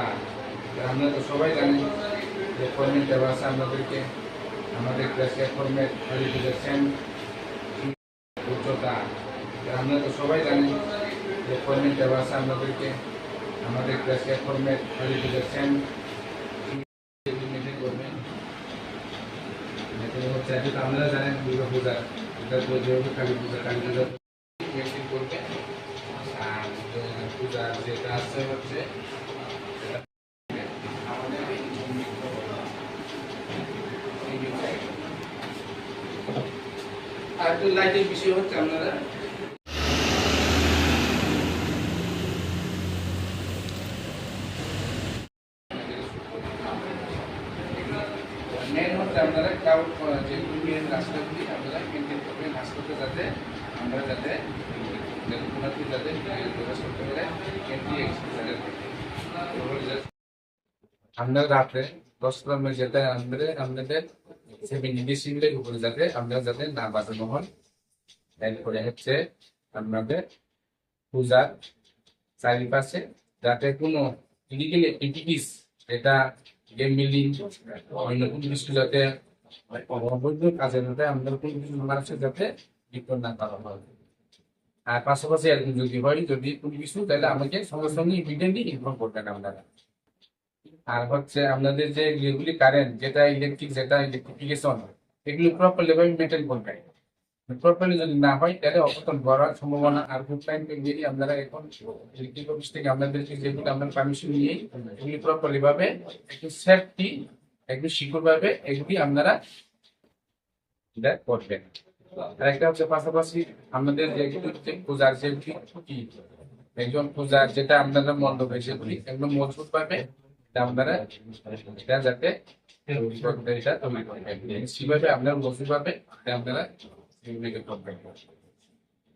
উচ্চতা আপনারা তো সবাই জানেন যে ফর্মেট দেওয়া আছে আপনাদেরকে আমাদের ক্লাসে ফর্মেট কোয়ালিফিকেশন উচ্চতা। আপনারা তো সবাই জানেন যে ফর্মেট দেওয়া আছে আপনাদেরকে আমাদের ক্লাসে ফর্মেট যেহেতু আপনারা জানেন দুর্গা পূজা তো যেহেতু কালী পূজা কালী পূজা করবে আর পূজা যেটা আছে হচ্ছে সেটা আমাদের এই আর একটু লাইটের বিষয় হচ্ছে আপনারা মেন হচ্ছে আপনারা ক্লাউড যে মেন রাস্তাগুলি আপনারা মেনটেন করবেন রাস্তাতে যাতে আমরা যাতে কোনোটি যাতে প্রবেশ করতে পারে এন্ট্রি আমরা রাত্রে দশটার মধ্যে যেতে আমাদের আমাদের উপরে যাতে আমরা যাতে না বাঁচানো হন এরপরে হচ্ছে পূজার চারিপাশে যাতে কোনো ইলিগেল অন্য যাতে কাজে কিছু যাতে না হয়। আর পাশাপাশি যদি হয়, যদি কোনো কিছু, তাহলে আমাকে সঙ্গে সঙ্গে ইমিডিয়েটলি ইনফর্ম করবেন আপনারা। আর হচ্ছে আপনাদের যে যেগুলি কারেন্ট যেটা ইলেকট্রিক যেটা ইলেকট্রিফিকেশন এগুলো প্রপারলি ভাবে মেনটেন করবেন প্রপারলি যদি না হয়, তাহলে অপতন করার সম্ভাবনা আর টাইম দিয়ে আপনারা এখন ইলেকট্রিক অফিস থেকে আপনাদের যেগুলো আপনার পারমিশন নিয়ে এগুলি প্রপারলি ভাবে একটু সেফটি একটু সিকিউর ভাবে এগুলি আপনারা এটা করবেন। আর একটা হচ্ছে পাশাপাশি আমাদের যে পূজার কি, একজন পূজার যেটা আপনারা মণ্ডপে সেগুলি একদম মজবুত এটা আপনারা এটা যাতে এটা তৈরি করবেন সেভাবে আপনারা মজবুত পাবে আপনারা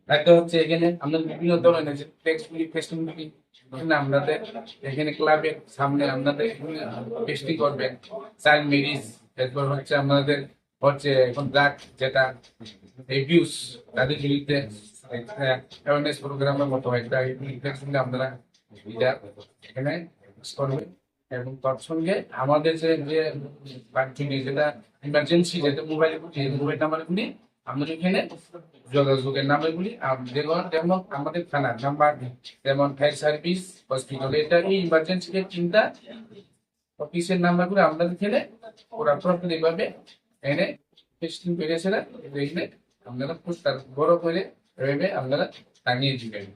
একটা হচ্ছে এখানে আমাদের বিভিন্ন ধরনের যে এখানে আপনাদের এখানে ক্লাবের সামনে আপনাদের করবেন। মেরিজ এরপর হচ্ছে আপনাদের হচ্ছে এখন ড্রাগ যেটা এবিউস তাদের বিরুদ্ধে অ্যাওয়ারনেস প্রোগ্রামের মতো একটা আপনারা এটা এখানে করবেন। এবং তার সঙ্গে আমাদের যে যে বাচ্চাটি যেটা ইমার্জেন্সি যেটা মোবাইলে মোবাইল মোবাইল নাম্বারগুলি আমরা এখানে যোগাযোগের নাম্বারগুলি আম- যেমন যেমন আমাদের থানার নাম্বার যেমন ফায়ার সার্ভিস হসপিটাল এটা এই ইমার্জেন্সি চিন্তা অফিসের নাম্বারগুলো আমাদের এখানে ওরা প্রপারলি ভাবে এনে টেস্টিং করেছিল এখানে আপনারা বড় করে ভেবে আপনারা টাঙিয়ে দিবেন।